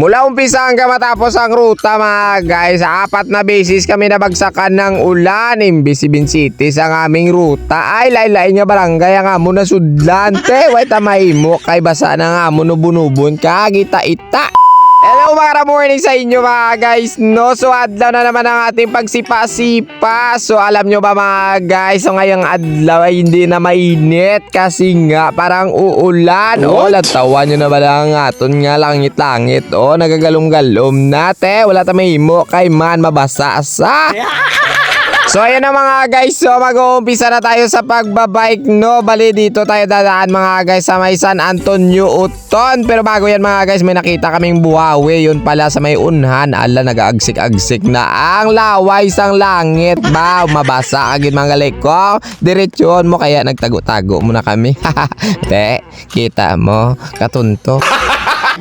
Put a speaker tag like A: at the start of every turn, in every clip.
A: Mula umpisa hanggang matapos ang ruta mga guys, apat na beses kami nabagsakan ng ulan. Imbis Ibin City sa aming ruta ay laylay nga barangay ang amo na sudlan. Te, way tamahimo kay basa na nga amo no bunubon ka, kita-ita. Hello mga morning sa inyo mga guys no? So adlaw na naman ang ating pagsipa-sipa. So alam nyo ba mga guys So ngayong adlaw ay hindi na mainit Kasi nga parang uulan. O latawan nyo na ba lang? Aton nga langit-langit. O nagagalong-galom na te. Wala ta mahimo kay man mabasa sa So ayan na mga guys, so mag-uumpisa na tayo sa pagbabike no? Bali dito tayo dadaan mga guys sa may San Antonio Uton. Pero bago yan mga guys, may nakita kaming buhawi. Yun pala sa may unhan, ala nag-aagsik-agsik na ang laway sang langit. Ba Mabasa agad mga liko Diretsyon mo kaya nagtago-tago muna kami. Te, kita mo, katunto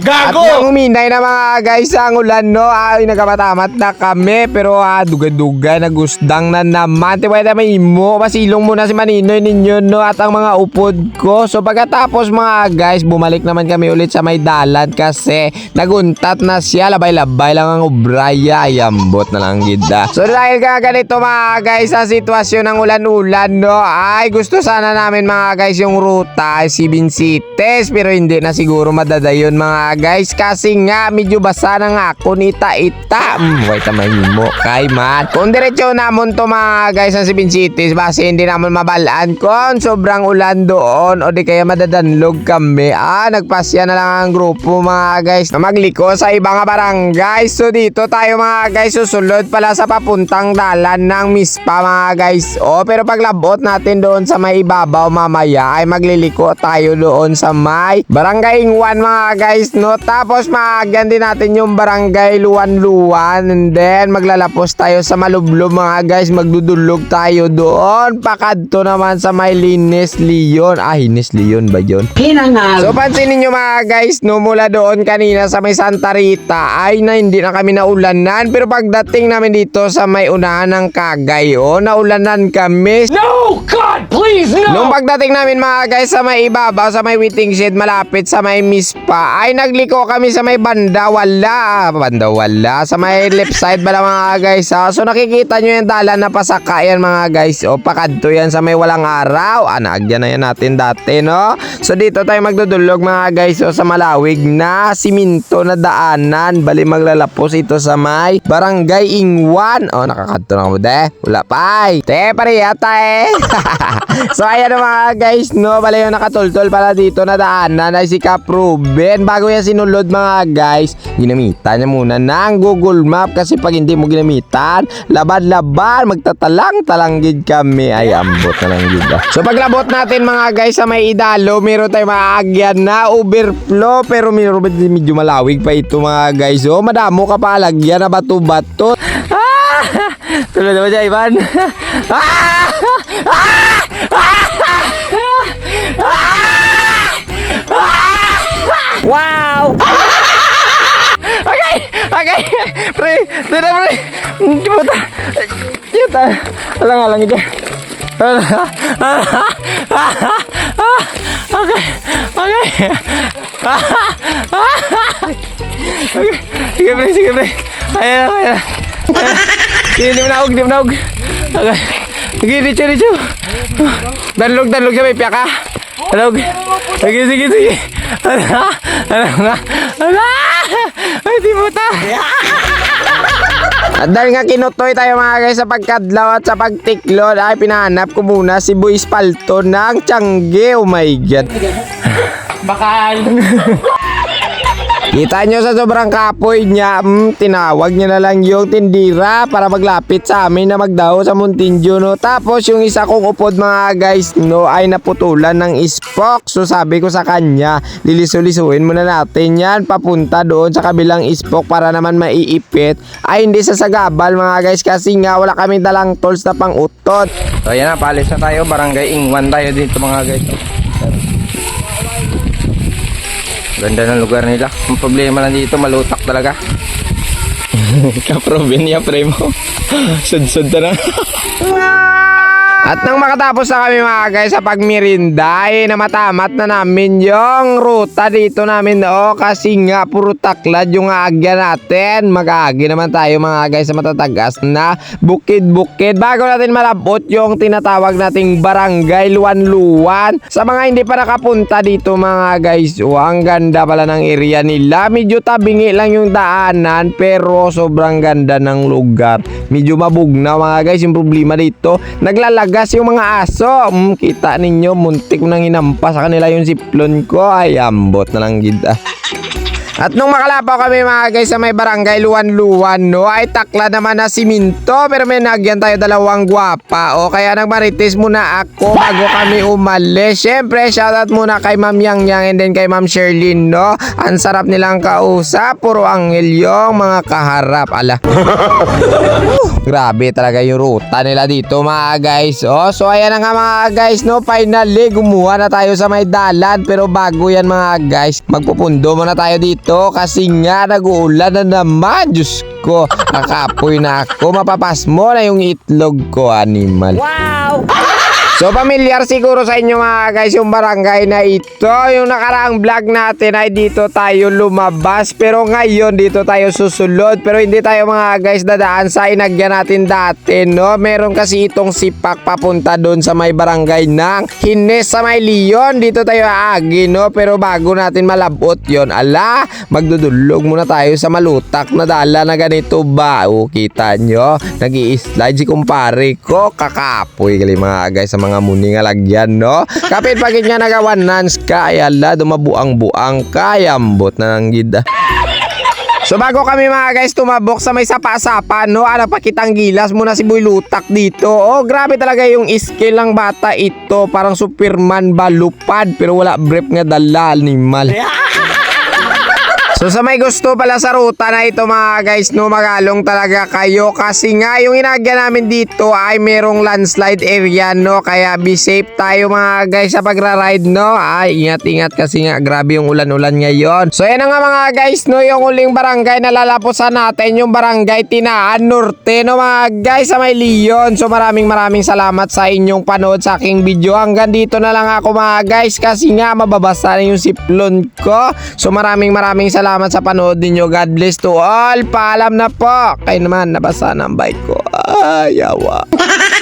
A: at yung uminay na mga guys ang ulan no ay nagkamatamat na kami pero ah, dugay-dugay nagusdang na naman. Tiwala na may imo, masilong muna si Maninoy ninyo no at ang mga upod ko. So pagkatapos mga guys, bumalik naman kami ulit sa may dalan kasi naguntat na siya. Labay-labay lang ang ubraya. Ay, ambot na lang gida. So dahil ka ganito mga guys sa sitwasyon ng ulan-ulan no ay gusto sana namin mga guys yung ruta ay Sibin Cities pero hindi na siguro madadayon mga guys kasi nga medyo basa na nga ako nita ita mm, wait mahimo kay man. Kung diretso namon to mga guys sa Sibin Cities base hindi namon mabalaan kon sobrang ulan doon o di kaya madadanlog kami. Ah nagpasya na lang ang grupo mga guys na magliko sa ibang barangay. So dito tayo mga guys susunod pala sa papuntang dalan ng Mispa mga guys. O pero paglabot natin doon sa may ibabaw mamaya ay magliliko tayo doon sa may barangay Ingwan mga guys no tapos maagyan din natin yung barangay Luwan-Luwan and then maglalapos tayo sa Malublo mga guys magdudulog tayo doon pakadto naman sa may Linis Leon ah Linis Leon ba yun?
B: Hinangal.
A: So pansinin nyo mga guys, no mula doon kanina sa may Santa Rita ay na hindi na kami naulanan pero pagdating namin dito sa may unahan ng Kagay oh, naulanan kami.
B: No! God, please, no!
A: Nung pagdating namin mga guys sa may ibabaw, sa may waiting shed malapit sa may mispa, ay nagliko kami sa may banda, wala. Banda, wala. Sa may left side bala mga guys. ha? So nakikita nyo yung dalan na pasaka yan mga guys. O pakadto yan sa may walang araw. Anagyan na yan natin dati no. So dito tayo magdudulog mga guys. O sa malawig na siminto na daanan. Bali maglalapos ito sa may barangay Ingwan. O nakakadto na mo de. Wala pa. Te, parehata eh. so ayan mga guys no. Bali yung nakatultol pala dito na daanan ay si Cap Ruben. Bago yan sinulod mga guys, ginamitan niya muna ng Google Map kasi pag hindi mo ginamitan, laban-laban, magtatalang-talanggid kami. Ay, ambot na lang gid. ah. So paglabot natin mga guys sa may idalo, meron tayong maagyan na overflow pero meron medyo malawig pa ito mga guys. Oh, madamo ka pa alagyan na bato-bato. Ah! Tulad naman siya, Ivan. Ah! Wow. Oke, oke. Pri, tidak pri. Coba cepat. Kita alang alang aja. Oke, oke. Oke, oke. pre, Ayo, ayo. Ayan, ayan. Sige, di manaog, di manaog. Okay. Sige, richo, richo. Danlog, danlog siya, ya, piyak ya, ka. Danlog. Sige, sige, sige. Ala, ala, ala. Ay, di mo ta. At dahil nga kinutoy tayo mga guys sa pagkadlaw at sa pagtiklod ay pinahanap ko muna si Boy Spalto ng Tiangge. Oh my God.
B: Bakal.
A: Kita nyo sa sobrang kapoy niya, mm, tinawag niya na lang yung tindira para maglapit sa amin na magdaho sa Muntindio, no? Tapos yung isa kong upod mga guys, no, ay naputulan ng ispok. So sabi ko sa kanya, lilisulisuin muna natin yan, papunta doon sa kabilang ispok para naman maiipit. Ay hindi sa sagabal mga guys kasi nga wala kami dalang tools na pang utot. So yan na, palis na tayo, barangay Ingwan tayo dito mga guys. Ganda ng lugar nila. Ang problema lang dito, malutak talaga. Kaproben niya, pre mo. Sud-sud na. At nang makatapos na kami mga guys sa pagmirinda, ay na matamat na namin yung ruta dito namin o kasi nga puro taklad yung aagya natin. Mag-aagi naman tayo mga guys sa matatagas na bukid-bukid bago natin malabot yung tinatawag nating barangay Luwan-Luwan. Sa mga hindi pa nakapunta dito mga guys, oh, ang ganda pala ng area nila. Medyo tabingi lang yung daanan pero sobrang ganda ng lugar. Medyo mabugna mga guys yung problema dito. Naglalagas yung mga aso. Mm, kita ninyo, muntik ko nang inampa sa kanila yung siplon ko. Ay, ambot na lang gid. ah. At nung makalapaw kami mga guys sa may barangay Luwan-Luwan no ay takla naman na siminto pero may nagyan tayo dalawang gwapa o kaya nagmarites muna ako bago kami umalis. Syempre shoutout muna kay Ma'am Yang Yang and then kay Ma'am Sherlyn no. Ang sarap nilang kausap, puro anghel yung mga kaharap. Ala. Grabe talaga yung ruta nila dito mga guys. Oh, so ayan na nga mga guys, no. Finally, gumawa na tayo sa may dalan. Pero bago yan mga guys, magpupundo muna tayo dito kasi nga nag-uulan na naman. Diyos ko, nakapoy na ako. Mapapas mo na yung itlog ko, animal. So familiar siguro sa inyo mga guys yung barangay na ito. Yung nakaraang vlog natin ay dito tayo lumabas. Pero ngayon dito tayo susulod. Pero hindi tayo mga guys dadaan sa inagya natin dati no. Meron kasi itong sipak papunta doon sa may barangay ng Hines sa may Leon. Dito tayo aagi no. Pero bago natin malabot yon ala magdudulog muna tayo sa malutak na dala na ganito ba. O kita nyo. nag slide si kumpare ko. Kakapoy gali mga guys sa mga muni nga lagyan no. Kapit pagit nga nagawan nans ka. Ay ala dumabuang-buang kayambot na ng gida. So bago kami mga guys tumabok sa may sapa-sapa no, ano pakitang gilas muna si Boy Lutak dito. Oh, grabe talaga yung skill ng bata ito. Parang Superman ba lupad pero wala brief nga dala animal. So sa may gusto pala sa ruta na ito mga guys no magalong talaga kayo. Kasi nga yung inagya namin dito ay merong landslide area no. Kaya be safe tayo mga guys sa pagra-ride no. Ay ingat ingat kasi nga grabe yung ulan-ulan ngayon. So yan nga mga guys no yung uling barangay na lalaposan natin yung barangay Tinaan Norte no mga guys sa may Leon. So maraming maraming salamat sa inyong panood sa aking video. Hanggang dito na lang ako mga guys kasi nga mababasa na yung siplon ko. So maraming maraming salamat sa panood ninyo. God bless to all. Paalam na po. Kayo naman nabasa na bike ko. Ay yawa